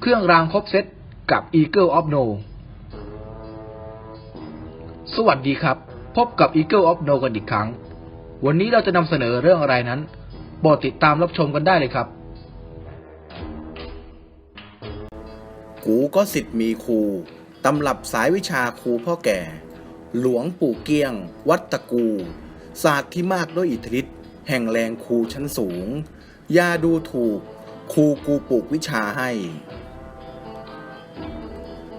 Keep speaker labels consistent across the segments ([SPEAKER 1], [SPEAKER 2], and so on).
[SPEAKER 1] เครื่องรางครบเซตกับ Eagle of No สวัสดีครับ พบกับ Eagle of No กันอีกครั้ง วันนี้เราจะนำเสนอเรื่องอะไรนั้นโปรดติดตามรับชมกันได้เลยครับ
[SPEAKER 2] กูก็สิทธิ์มีครูตำรับสายวิชาครูพ่อแก่ หลวงปู่เกี้ยง วัดตะกู ศาสตร์ที่มากด้วยอิทธิฤทธิ์แห่งแรงครูชั้นสูง ยาดูถูกครูกูปลูกวิชาให้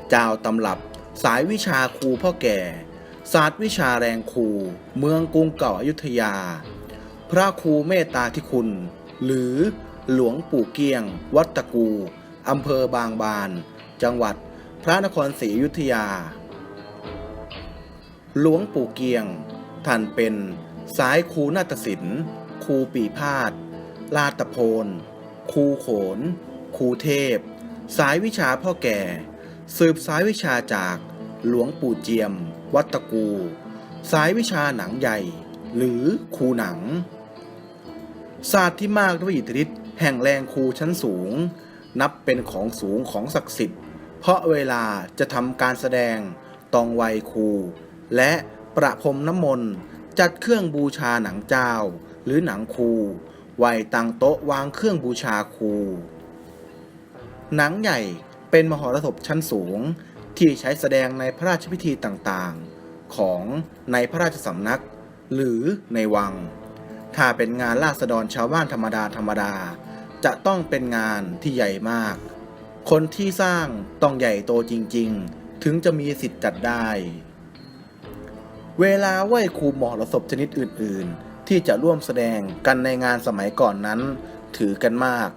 [SPEAKER 2] เจ้าตำรับ สายวิชาครูพ่อแก่ ศาสตร์วิชาแรงครู เมืองกรุงเก่าอายุทยา พระครูเมตตาธิคุณ หรือหลวงปู่เกียง วัดตะกูอำเภอบางบาน จังหวัดพระนครศรีอยุธยา หลวงปู่เกียง ท่านเป็นสายครูนาฏศิลป์ครูปีพาดลาตะโพนครูโขนครูเทพ สายวิชาพ่อแก่ สืบสายวิชาจากหลวงปู่เจียม วัตกู สายวิชาหนังใหญ่ หรือครูหนัง ศาสตร์ที่มากด้วยอิทธิฤทธิ์แห่งแรงครูชั้นสูง นับเป็นของสูงของศักดิ์สิทธิ์ เพราะเวลาจะทำการแสดงตองไวครู และประพรมน้ำมนต์จัดเครื่องบูชาหนังเจ้า หรือหนังครูไว้ตั้งโต๊ะวางเครื่องบูชาครูหนังใหญ่ เป็นมหรสพชั้นสูงที่ใช้แสดงในพระราชพิธีต่างๆ ของในพระราชสำนัก หรือในวัง ถ้าเป็นงานราษฎรชาวบ้านธรรมดาธรรมดา จะต้องเป็นงานที่ใหญ่มาก คนที่สร้างต้องใหญ่โตจริงๆ ถึงจะมีสิทธิ์จัดได้ เวลาไหว้ครูมหรสพชนิดอื่นๆ ที่จะร่วมแสดงกันในงานสมัยก่อนนั้น ถือกันมาก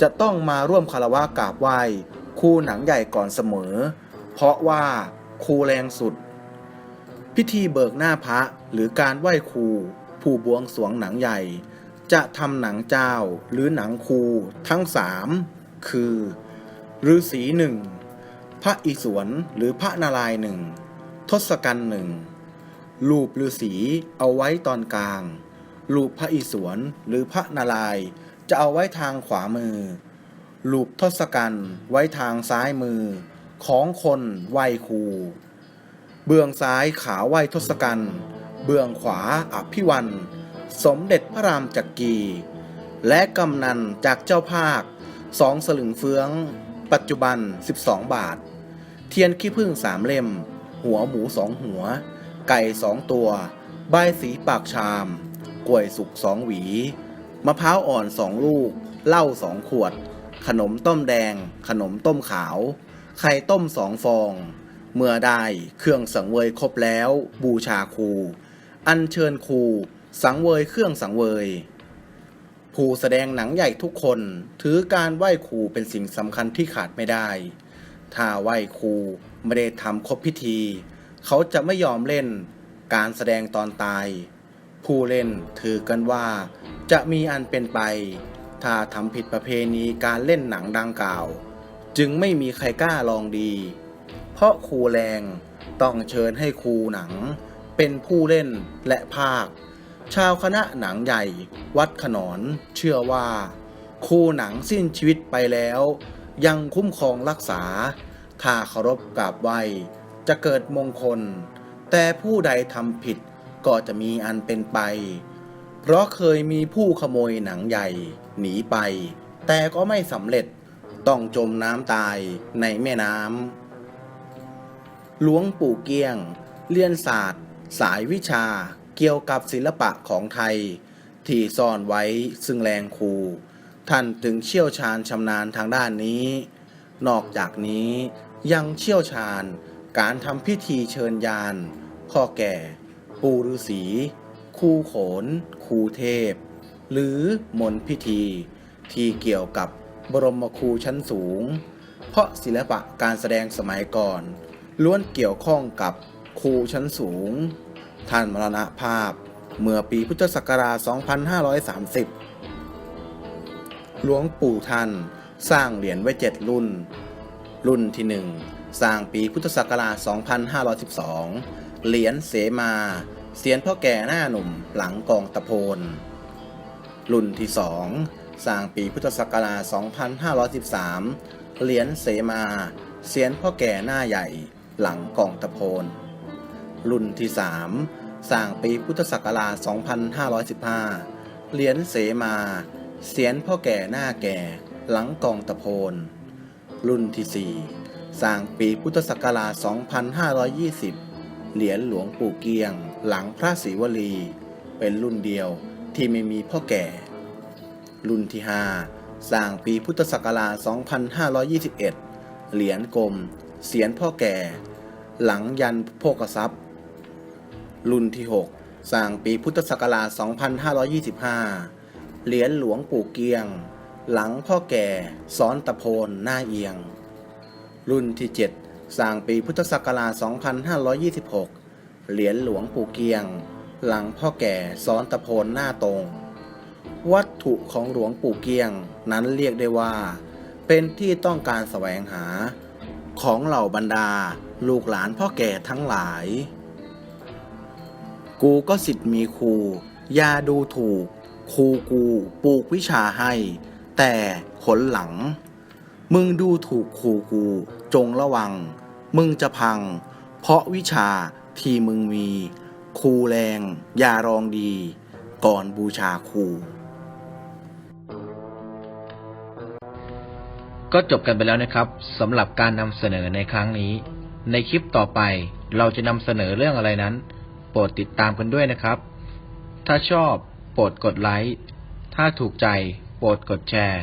[SPEAKER 2] จะต้องมาร่วมคารวะกราบไหว้ ครูหนังใหญ่ก่อนเสมอ เพราะว่าครูแรงสุด พิธีเบิกหน้าพระหรือการไหว้ครูผู้บวงสวงหนังใหญ่ จะทำหนังเจ้าหรือหนังครูทั้งสามคือฤาษีหนึ่งพระอิศวรหรือพระนารายณ์หนึ่งทศกัณฐ์หนึ่งรูปฤาษีเอาไว้ตอนกลางรูปพระอิศวรหรือพระนารายจะเอาไว้ทางขวามือ รูปทศกัณฐ์ไว้ทางซ้ายมือ ของคนไหวครูเบื้องซ้ายขาไหวทศกัณฐ์เบื้องขวาอภิวันสมเด็จพระรามจักรีและกำนันจากเจ้าภาคสองสลึงเฟือง ปัจจุบัน 12 บาท เทียนขี้ผึ้งสามเล่ม หัวหมูสองหัว ไก่สองตัว ใบสีปากชาม กล้วยสุกสองหวี มะพร้าวอ่อนสองลูก เหล้าสองขวด ขนมต้มแดง ขนมต้มขาว ไข่ต้มสองฟอง เมื่อได้เครื่องสังเวยครบแล้ว บูชาครู อัญเชิญครู สังเวยเครื่องสังเวย ผู้แสดงหนังใหญ่ทุกคนถือการไหว้ครูเป็นสิ่งสำคัญที่ขาดไม่ได้ ถ้าไหว้ครูไม่ได้ทำครบพิธี เขาจะไม่ยอมเล่น การแสดงตอนตาย ผู้เล่นถือกันว่าจะมีอันเป็นไป ถ้าทำผิดประเพณีการเล่นหนังดังกล่าว จึงไม่มีใครกล้าลองดี เพราะครูแรงต้องเชิญให้ครูหนัง เป็นผู้เล่นและภาค ชาวคณะหนังใหญ่ วัดขนอนเชื่อว่า ครูหนังสิ้นชีวิตไปแล้ว ยังคุ้มครองรักษา ถ้าเคารพกราบไหวจะเกิดมงคล แต่ผู้ใดทำผิดก็จะมีอันเป็นไป เพราะเคยมีผู้ขโมยหนังใหญ่ หนีไป แต่ก็ไม่สำเร็จต้องจมน้ำตายในแม่น้ำหลวงปู่เกียงเรียนศาสตร์ สายวิชาเกี่ยวกับศิลปะของไทย ที่ซ่อนไว้ซึ่งแรงครู ท่านถึงเชี่ยวชาญชำนาญทางด้านนี้ นอกจากนี้ยังเชี่ยวชาญการทำพิธีเชิญยานพ่อแก่ ปู่ฤาษี ครูโขนครูเทพ หรือมนพิธี ที่เกี่ยวกับบรมครูชั้นสูง เพราะศิลปะการแสดงสมัยก่อน ล้วนเกี่ยวข้องกับครูชั้นสูง ท่านมรณภาพ เมื่อปีพุทธศักราช 2530 หลวงปู่ท่านสร้างเหรียญไว้เจ็ดรุ่น รุ่นที่ 1 สร้างปีพุทธศักราช 2512 เหรียญเสมา เสียนพ่อแก่หน้าหนุ่มหลังกองตะโพน รุ่นที่2สร้างปีพุทธศักราช 2513 เหรียญเสมา เสียนพ่อแก่หน้าใหญ่หลังกองตะโพน รุ่นที่3สร้างปีพุทธศักราช 2515 เหรียญเสมา เสียนพ่อแก่หน้าแก่หลังกองตะโพน รุ่นที่4สร้างปีพุทธศักราช 2520 เหรียญหลวงปู่เกียง หลังพระศรีวลี เป็นรุ่นเดียวที่ไม่มีพ่อแก่ รุ่นที่ 5 สร้างปีพุทธศักราช 2521 เหรียญกลมเสียนพ่อแก่ หลังยันโภกทรัพย์ รุ่นที่ 6 สร้างปีพุทธศักราช 2525 เหรียญหลวงปู่เกียง หลังพ่อแก่ซ้อนตะโพนหน้าเอียง รุ่นที่ 7 สร้างปีพุทธศักราช 2526 เหรียญหลวงปู่เกียง หลังพ่อแก่ซ้อนตะโพนหน้าตรง วัตถุของหลวงปู่เกียงนั้นเรียกได้ว่า เป็นที่ต้องการแสวงหา ของเหล่าบรรดาลูกหลานพ่อแก่ทั้งหลาย กูก็สิทธิ์มีครูยาดูถูกครูกูปลูกวิชาให้ แต่ขนหลัง มึงดูถูกครูกู จงระวัง มึงจะพัง เพราะวิชาที่มึงมีครูแรง อย่ารองดี ก่อนบูชาครู
[SPEAKER 1] ก็จบกันไปแล้วนะครับสำหรับการนำเสนอในครั้งนี้ ในคลิปต่อไปเราจะนำเสนอเรื่องอะไรนั้น โปรดติดตามกันด้วยนะครับ ถ้าชอบโปรดกดไลค์ถ้าถูกใจโปรดกดแชร์